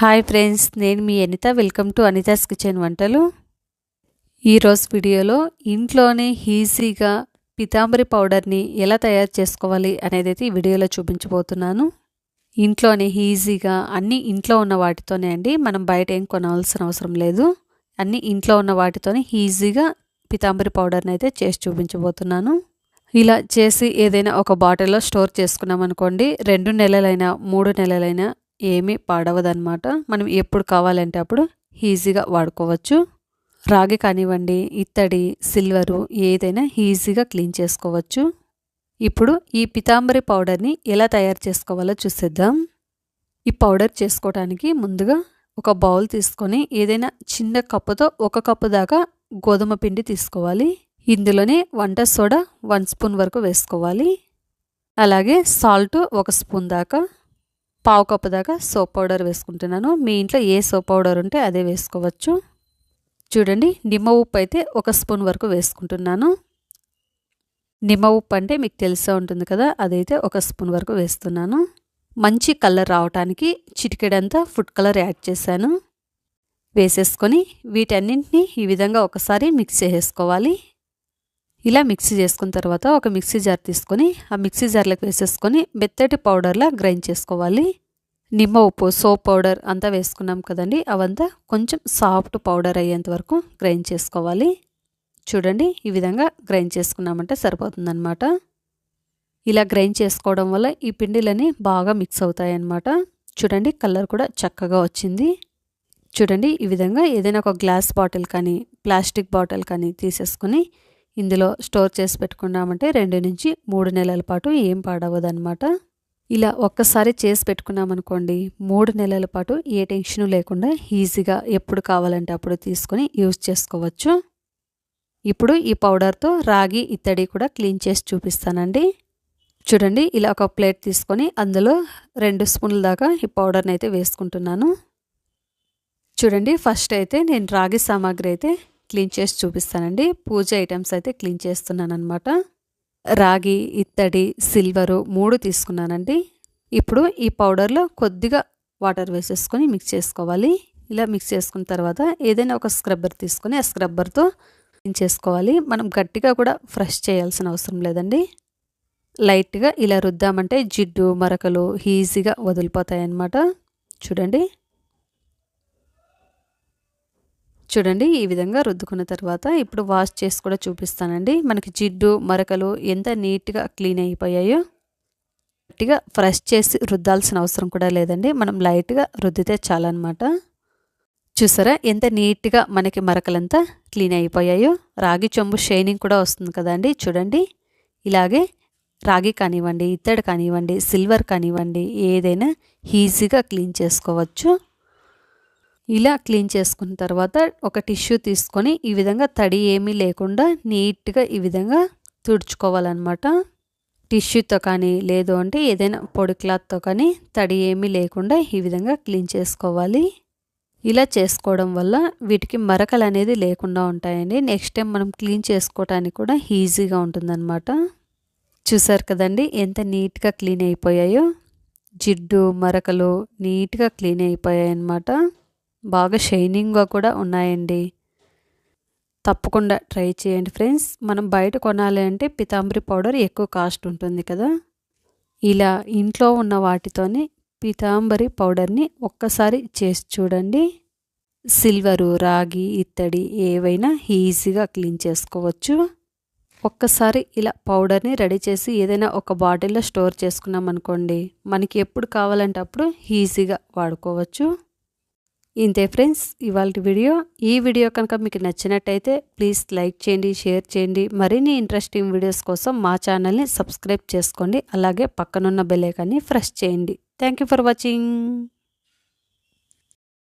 Hi friends నేను మీ Anitha. Welcome to Anitha's kitchen వంటలు. ఈరోజు వీడియోలో ఇంట్లోనే ఈజీగా పితాంబరి పౌడర్ని ఎలా తయారు చేసుకోవాలి అనేది అయితే ఈ వీడియోలో చూపించబోతున్నాను. ఇంట్లోనే ఈజీగా అన్నీ ఇంట్లో ఉన్న వాటితోనే అండి మనం బయట ఏం కొనవలసిన అవసరం లేదు. అన్నీ ఇంట్లో ఉన్న వాటితోనే ఈజీగా పితాంబరి పౌడర్ని అయితే చేసి చూపించబోతున్నాను. ఇలా చేసి ఏదైనా ఒక బాటిల్లో స్టోర్ చేసుకున్నాం అనుకోండి రెండు నెలలైనా మూడు నెలలైనా ఏమీ పాడవదనమాట మనం ఎప్పుడు కావాలంటే అప్పుడు ఈజీగా వాడుకోవచ్చు. రాగి కానివ్వండి ఇత్తడి సిల్వరు ఏదైనా ఈజీగా క్లీన్ చేసుకోవచ్చు. ఇప్పుడు ఈ పితాంబరి పౌడర్ని ఎలా తయారు చేసుకోవాలో చూసేద్దాం. ఈ పౌడర్ చేసుకోవడానికి ముందుగా ఒక బౌల్ తీసుకొని ఏదైనా చిన్న కప్పుతో ఒక కప్పు దాకా గోధుమ పిండి తీసుకోవాలి. ఇందులోనే వంట సోడా వన్ స్పూన్ వరకు వేసుకోవాలి. అలాగే సాల్ట్ ఒక స్పూన్ దాకా పావు కప్పు దాకా సోప్ పౌడర్ వేసుకుంటున్నాను. మీ ఇంట్లో ఏ సోప్ పౌడర్ ఉంటే అదే వేసుకోవచ్చు. చూడండి నిమ్మ ఉప్పు అయితే ఒక స్పూన్ వరకు వేసుకుంటున్నాను. నిమ్మ ఉప్పు అంటే మీకు తెలిసే ఉంటుంది కదా అదైతే ఒక స్పూన్ వరకు వేస్తున్నాను. మంచి కలర్ రావటానికి చిటికెడంతా ఫుడ్ కలర్ యాడ్ చేశాను. వేసేసుకొని వీటన్నింటినీ ఈ విధంగా ఒకసారి మిక్స్ చేసేసుకోవాలి. ఇలా మిక్సీ చేసుకున్న తర్వాత ఒక మిక్సీ జార్ తీసుకొని ఆ మిక్సీ జార్లోకి వేసేసుకొని మెత్తటి పౌడర్లా గ్రైండ్ చేసుకోవాలి. నిమ్మ ఉప్పు సోప్ పౌడర్ అంతా వేసుకున్నాం కదండి అవంతా కొంచెం సాఫ్ట్ పౌడర్ అయ్యేంత వరకు గ్రైండ్ చేసుకోవాలి. చూడండి ఈ విధంగా గ్రైండ్ చేసుకున్నామంటే సరిపోతుందన్నమాట. ఇలా గ్రైండ్ చేసుకోవడం వల్ల ఈ పిండిలని బాగా మిక్స్ అవుతాయి అన్నమాట చూడండి కలర్ కూడా చక్కగా వచ్చింది. చూడండి ఈ విధంగా ఏదైనా ఒక గ్లాస్ బాటిల్ కానీ ప్లాస్టిక్ బాటిల్ కానీ తీసేసుకొని ఇందులో స్టోర్ చేసి పెట్టుకున్నామంటే రెండు నుంచి మూడు నెలల పాటు ఏం పాడవదనమాట ఇలా ఒక్కసారి చేసి పెట్టుకున్నామనుకోండి మూడు నెలల పాటు ఏ టెన్షన్ లేకుండా ఈజీగా ఎప్పుడు కావాలంటే అప్పుడు తీసుకొని యూజ్ చేసుకోవచ్చు. ఇప్పుడు ఈ పౌడర్తో రాగి ఇత్తడి కూడా క్లీన్ చేసి చూపిస్తానండి. చూడండి ఇలా ఒక ప్లేట్ తీసుకొని అందులో రెండు స్పూన్ల దాకా ఈ పౌడర్ని అయితే వేసుకుంటున్నాను. చూడండి ఫస్ట్ అయితే నేను రాగి సామాగ్రి అయితే క్లీన్ చేసి చూపిస్తానండి. పూజ ఐటమ్స్ అయితే క్లీన్ చేస్తున్నాను అనమాట రాగి ఇత్తడి సిల్వరు మూడు తీసుకున్నానండి. ఇప్పుడు ఈ పౌడర్లో కొద్దిగా వాటర్ వేసేసుకొని మిక్స్ చేసుకోవాలి. ఇలా మిక్స్ చేసుకున్న తర్వాత ఏదైనా ఒక స్క్రబ్బర్ తీసుకొని ఆ స్క్రబ్బర్తో క్లీన్ చేసుకోవాలి. మనం గట్టిగా కూడా ఫ్రెష్ చేయాల్సిన అవసరం లేదండి. లైట్గా ఇలా రుద్దామంటే జిడ్డు మరకలు ఈజీగా వదిలిపోతాయి అన్నమాట చూడండి. చూడండి ఈ విధంగా రుద్దుకున్న తర్వాత ఇప్పుడు వాష్ చేసి కూడా చూపిస్తానండి. మనకి జిడ్డు మరకలు ఎంత నీట్గా క్లీన్ అయిపోయాయో. గట్టిగా ఫ్రెష్ చేసి రుద్దాల్సిన అవసరం కూడా లేదండి. మనం లైట్గా రుద్దితే చాలన్నమాట. చూసారా ఎంత నీట్గా మనకి మరకలంతా క్లీన్ అయిపోయాయో. రాగి చెంబు షైనింగ్ కూడా వస్తుంది కదండి చూడండి. ఇలాగే రాగి కానివ్వండి ఇత్తడి కానివ్వండి సిల్వర్ కానివ్వండి ఏదైనా ఈజీగా క్లీన్ చేసుకోవచ్చు. ఇలా క్లీన్ చేసుకున్న తర్వాత ఒక టిష్యూ తీసుకొని ఈ విధంగా తడి ఏమీ లేకుండా నీట్గా ఈ విధంగా తుడుచుకోవాలన్నమాట. టిష్యూతో కానీ లేదు అంటే ఏదైనా పొడి క్లాత్తో కానీ తడి ఏమీ లేకుండా ఈ విధంగా క్లీన్ చేసుకోవాలి. ఇలా చేసుకోవడం వల్ల వీటికి మరకలు అనేది లేకుండా ఉంటాయండి. నెక్స్ట్ టైం మనం క్లీన్ చేసుకోవడానికి కూడా ఈజీగా ఉంటుందన్నమాట. చూసారు కదండి ఎంత నీట్గా క్లీన్ అయిపోయాయో? జిడ్డు మరకలు నీట్గా క్లీన్ అయిపోయాయి అన్నమాట బాగా షైనింగ్గా కూడా ఉన్నాయండి. తప్పకుండా ట్రై చేయండి ఫ్రెండ్స్. మనం బయట కొనాలి అంటే పితాంబరి పౌడర్ ఎక్కువ కాస్ట్ ఉంటుంది కదా. ఇలా ఇంట్లో ఉన్న వాటితోనే పితాంబరి పౌడర్ని ఒక్కసారి చేసి చూడండి. సిల్వరు రాగి ఇత్తడి ఏవైనా ఈజీగా క్లీన్ చేసుకోవచ్చు. ఒక్కసారి ఇలా పౌడర్ని రెడీ చేసి ఏదైనా ఒక బాటిల్లో స్టోర్ చేసుకున్నాం అనుకోండి మనకి ఎప్పుడు కావాలంటే అప్పుడు ఈజీగా వాడుకోవచ్చు. ఇంతే ఫ్రెండ్స్ ఇవాళ వీడియో. ఈ వీడియో కనుక మీకు నచ్చినట్టయితే ప్లీజ్ లైక్ చేయండి షేర్ చేయండి. మరిన్ని ఇంట్రెస్టింగ్ వీడియోస్ కోసం మా ఛానల్ని సబ్స్క్రైబ్ చేసుకోండి. అలాగే పక్కనున్న బెల్ ఐకాన్ని ప్రెస్ చేయండి. Thank you for watching.